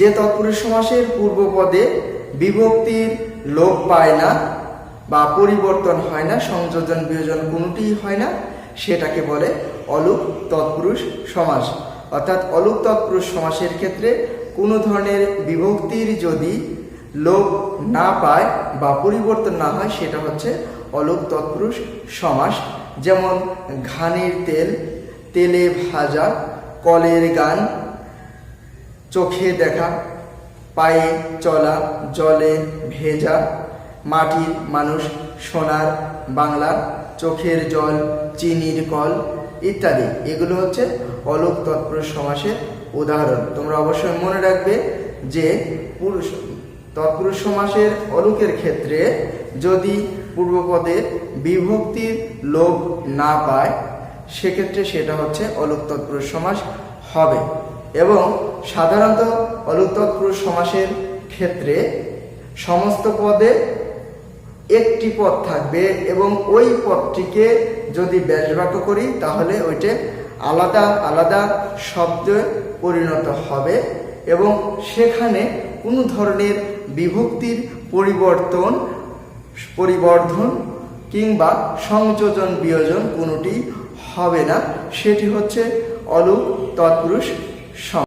যে তৎপুরুষ সমাসের পূর্বপদে বিভক্তির লোপ পায় না বা পরিবর্তন হয় না, সংযোজন বিয়োজন কোনোটিই হয় না, সেটাকে বলে অলুক তৎপুরুষ সমাস। অর্থাৎ অলুক তৎপুরুষ সমাসের ক্ষেত্রে কোনো ধরনের বিভক্তির যদি লোপ না পায় বা পরিবর্তন না হয়, সেটা হচ্ছে অলুক তৎপুরুষ সমাস। যেমন ঘানের তেল, তেলে ভাজা, কলের গান চোখে দেখা, পায়ে চলা, জলে ভেজা, মাটির মানুষ, সোনার বাংলা, চোখের জল, চিনির কল ইত্যাদি। এগুলো হচ্ছে অলোক তৎপুরুষ সমাসের উদাহরণ। তোমরা অবশ্যই মনে রাখবে যে পুরুষ, তৎপুরুষ সমাসের অলোকের ক্ষেত্রে যদি পূর্বপদের বিভক্তির লোভ না পায়, সেক্ষেত্রে সেটা হচ্ছে অলোক তৎপুরুষ সমাস হবে। এবং সাধারণত অলুক তৎপুরুষ সমাসের ক্ষেত্রে সমস্ত পদে একটি পদ থাকবে এবং ওই পদটিকে যদি ব্যাসবাক্য করি, তাহলে ওইটা আলাদা আলাদা শব্দে পরিণত হবে এবং সেখানে কোনো ধরনের বিভক্তির পরিবর্তন, পরিবর্ধন কিংবা সংযোজন বিয়োজন কোনোটি হবে না, সেটি হচ্ছে অলুক তৎপুরুষ Tchau.